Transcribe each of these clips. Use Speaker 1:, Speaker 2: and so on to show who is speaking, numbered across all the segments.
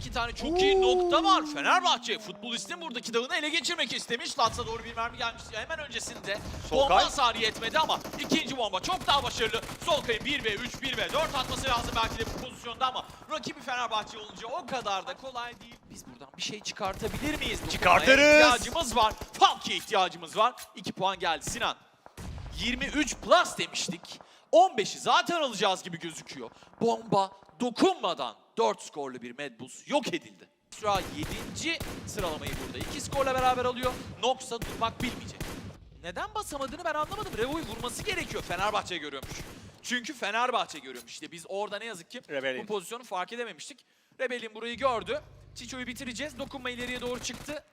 Speaker 1: iki tane çok iyi nokta var. Fenerbahçe futbolistin buradaki dağını ele geçirmek istemiş. Latsa doğru bir mermi gelmiş. Hemen öncesinde bomba
Speaker 2: Solkay.
Speaker 1: hasarı yetmedi ama ikinci bomba çok daha başarılı. Solkay'ın 1 ve 3, 1 ve 4 atması lazım belki de bu pozisyonda ama rakibi Fenerbahçe olunca o kadar da kolay değil. Biz buradan bir şey çıkartabilir miyiz? Dokunmaya
Speaker 2: Çıkartırız.
Speaker 1: ihtiyacımız var. Falki'ye ihtiyacımız var. 2 puan geldi Sinan. 23 plus demiştik. 15'i zaten alacağız gibi gözüküyor. Bomba dokunmadan 4 skorlu bir Mad Bulls yok edildi. Sıra 7. sıralamayı burada 2 skorla beraber alıyor. Nox'a durmak bilmeyecek. Neden basamadığını ben anlamadım. Revo'yu vurması gerekiyor. Fenerbahçe görüyormuş. Çünkü Fenerbahçe görüyormuş. İşte biz orada ne yazık ki
Speaker 2: Rebellion.
Speaker 1: bu pozisyonu fark edememiştik. Rebel'in burayı gördü. Çiço'yu bitireceğiz. Dokunma ileriye doğru çıktı.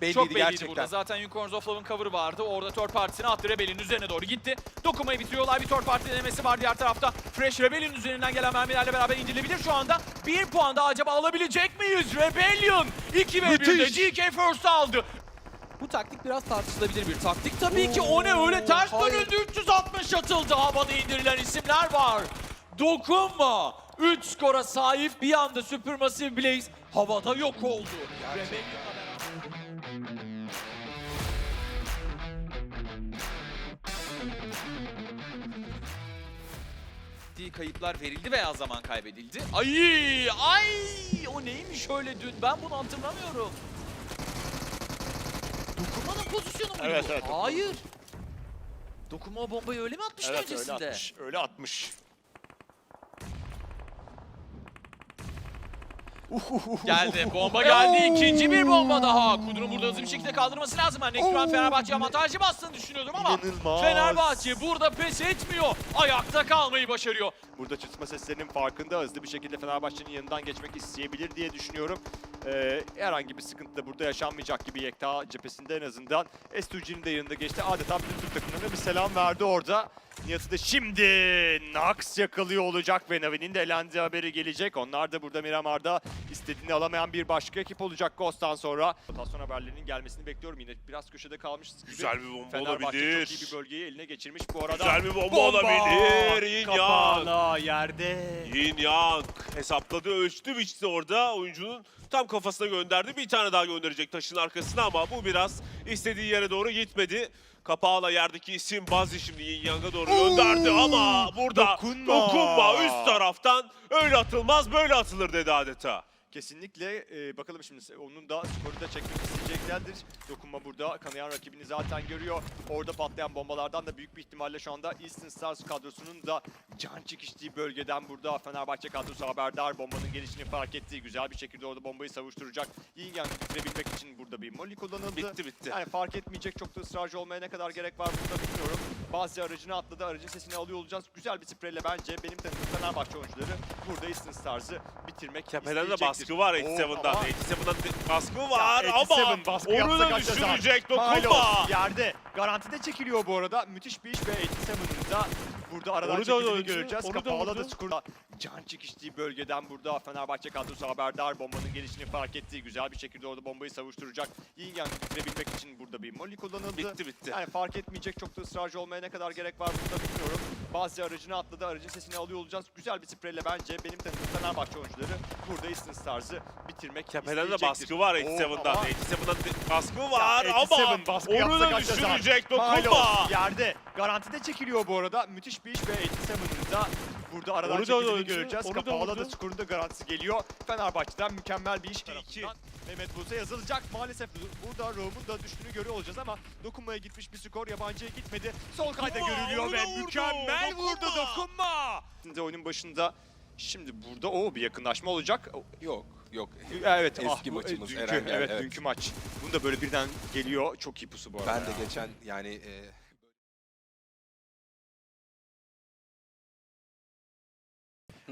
Speaker 3: Belliydi
Speaker 1: Çok belliydi
Speaker 3: gerçekten.
Speaker 1: burada. Zaten Unicorns of Love'ın cover'ı vardı. Orada third partisini attı. Rebel'in üzerine doğru gitti. Dokunmayı bitiriyorlar. Bir third party denemesi var diğer tarafta. Fresh Rebel'in üzerinden gelen mermilerle beraber indirilebilir şu anda. Bir puan da acaba alabilecek miyiz? Rebellion 2 ve 1'de
Speaker 2: Müthiş.
Speaker 1: GK First aldı. Bu taktik biraz tartışılabilir bir taktik. Tabii ki o ne öyle ters
Speaker 3: hayır.
Speaker 1: dönüldü. 360 atıldı. Havada indirilen isimler var. Dokunma. 3 skora sahip bir anda Supermassive Blaze havada yok oldu. Rebellion'la beraber. Ciddi kayıplar verildi veya zaman kaybedildi. Ay ay o neymiş öyle dün ben bunu hatırlamıyorum. Dokunmanın pozisyonu muydu
Speaker 2: Evet, evet, dokunma.
Speaker 1: Hayır. Dokunma o bombayı öyle mi atmıştı
Speaker 2: Evet öyle
Speaker 1: öncesinde?
Speaker 2: atmış. Öyle atmış.
Speaker 1: Geldi. Bomba geldi. İkinci bir bomba daha. Kudur'un burada hızlı bir şekilde kaldırması lazım. Ben Next round Fenerbahçe avantajı bastığını düşünüyordum ama
Speaker 2: İnanılmaz.
Speaker 1: Fenerbahçe burada pes etmiyor. Ayakta kalmayı başarıyor.
Speaker 2: Burada çatışma seslerinin farkında hızlı bir şekilde Fenerbahçe'nin yanından geçmek isteyebilir diye düşünüyorum. Ee, herhangi bir sıkıntı da burada yaşanmayacak gibi Yekta cephesinde en azından. S2G'nin de yanında geçti. Adeta bütün Türk takımlarına bir selam verdi orada. Nihat'ı da şimdi Nax yakalıyor olacak ve Navi'nin de elendiği haberi gelecek. Onlar da burada Miramar'da istediğini alamayan bir başka ekip olacak Ghost'tan sonra. Rotasyon haberlerinin gelmesini bekliyorum. Yine biraz köşede kalmışız gibi.
Speaker 4: Güzel bir bomba
Speaker 2: Fenerbahçe
Speaker 4: olabilir.
Speaker 2: çok iyi bir bölgeyi eline geçirmiş bu arada.
Speaker 4: Güzel bir bomba olabilir. Yin Yang.
Speaker 2: Yerde.
Speaker 4: Yin Yang hesapladı, ölçtü, biçti orada. Oyuncunun tam kafasına gönderdi. Bir tane daha gönderecek taşın arkasına ama bu biraz istediği yere doğru gitmedi. Kapağla yerdeki isim Bazzi şimdi Yin Yang'a doğru gönderdi ama burada
Speaker 2: Dokunma.
Speaker 4: dokunma üst taraftan öyle atılmaz böyle atılır dedi adeta.
Speaker 2: Kesinlikle e, bakalım şimdi onun da skoru da çekmek isteyeceklerdir. Dokunma burada kanayan rakibini zaten görüyor. Orada patlayan bombalardan da büyük bir ihtimalle şu anda Eastern Stars kadrosunun da can çekiştiği bölgeden burada Fenerbahçe kadrosu haberdar. Bombanın gelişini fark ettiği güzel bir şekilde orada bombayı savuşturacak. Yin Yang'ı bitirebilmek için burada bir molly kullanıldı.
Speaker 4: Bitti bitti.
Speaker 2: Yani fark etmeyecek çok da ısrarcı olmaya ne kadar gerek var burada bilmiyorum. Bazı aracını atladı, aracın sesini alıyor olacağız. Güzel bir spreyle bence benim tanıdığım Fenerbahçe oyuncuları burada Eastern Stars'ı bitirmek
Speaker 4: Tepeden de
Speaker 2: isteyecektir.
Speaker 4: Baskı var
Speaker 2: Oo,
Speaker 4: 87'dan.
Speaker 2: ama-
Speaker 4: 87'dan de- baskı var
Speaker 2: Ya,
Speaker 4: ama
Speaker 2: 87 baskı
Speaker 4: onu da düşürecek dokunma.
Speaker 2: yerde. Garantide çekiliyor bu arada. Müthiş bir iş ve 87'ın da burada aradan
Speaker 4: Onu da öldü,
Speaker 2: göreceğiz.
Speaker 4: onu da
Speaker 2: Kapağla da can çekiştiği bölgeden burada Fenerbahçe kadrosu haberdar. Bombanın gelişini fark ettiği güzel bir şekilde orada bombayı savuşturacak. Yin Yang'ı bitirebilmek için burada bir molly kullanıldı.
Speaker 4: Bitti bitti.
Speaker 2: Yani fark etmeyecek çok da ısrarcı olmaya ne kadar gerek var burada bilmiyorum. Bazı aracını atladı, aracın sesini alıyor olacağız. Güzel bir spreyle bence benim tanıdığım Fenerbahçe oyuncuları burada Eastern Stars'ı bitirmek
Speaker 4: Tepeden de baskı var
Speaker 2: Oo,
Speaker 4: 87'dan.
Speaker 2: ama-
Speaker 4: 87'dan de- baskı var
Speaker 2: ya,
Speaker 4: ama
Speaker 2: 87 baskı
Speaker 4: onu da düşürecek dokunma.
Speaker 2: yerde. Garantide çekiliyor bu arada. Müthiş iş ve 87'ın da burada aradan
Speaker 4: Onu da
Speaker 2: çekildiğini göreceğiz.
Speaker 4: onu da
Speaker 2: Kapağla da
Speaker 4: vurdu.
Speaker 2: da garantisi geliyor. Fenerbahçe'den mükemmel bir iş tarafından. Mehmet Buz'a yazılacak. Maalesef burada Rome'un da düştüğünü görüyor olacağız ama dokunmaya gitmiş bir skor yabancıya gitmedi. Sol kayda
Speaker 4: Dokunma,
Speaker 2: görülüyor
Speaker 4: onu
Speaker 2: ve
Speaker 4: da vurdu.
Speaker 2: mükemmel vurdu
Speaker 4: Dokunma.
Speaker 2: dokunma. Şimdi oyunun başında Şimdi burada o bir yakınlaşma olacak.
Speaker 3: Yok yok.
Speaker 2: Evet,
Speaker 3: Eski
Speaker 2: bu-
Speaker 3: maçımız
Speaker 2: dünkü,
Speaker 3: Eren geldi,
Speaker 2: evet,
Speaker 3: evet.
Speaker 2: dünkü maç. Bunu da böyle birden geliyor. Çok iyi pusu bu arada.
Speaker 3: Ben de
Speaker 2: ya.
Speaker 3: geçen yani e,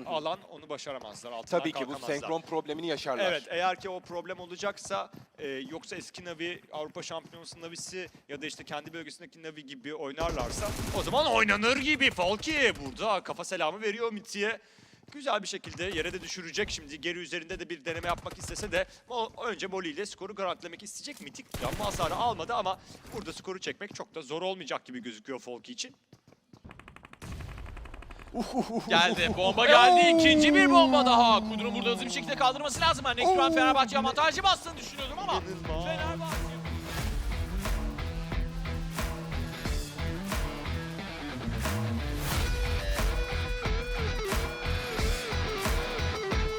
Speaker 2: alan onu başaramazlar. Altından
Speaker 3: tabii ki bu senkron problemini yaşarlar.
Speaker 2: Evet eğer ki o problem olacaksa e, yoksa eski Navi Avrupa Şampiyonası Navi'si ya da işte kendi bölgesindeki Navi gibi oynarlarsa o zaman oynanır gibi Falki burada kafa selamı veriyor Mithi'ye. Güzel bir şekilde yere de düşürecek şimdi. Geri üzerinde de bir deneme yapmak istese de önce Molly ile skoru garantilemek isteyecek. Mitik yanma hasarı almadı ama burada skoru çekmek çok da zor olmayacak gibi gözüküyor Falki için.
Speaker 1: Geldi. Bomba geldi. İkinci bir bomba daha. Kudur'un burada hızlı bir şekilde kaldırması lazım. Ben Nekran Fenerbahçe avantajı bastığını düşünüyordum ama. Fenerbahçe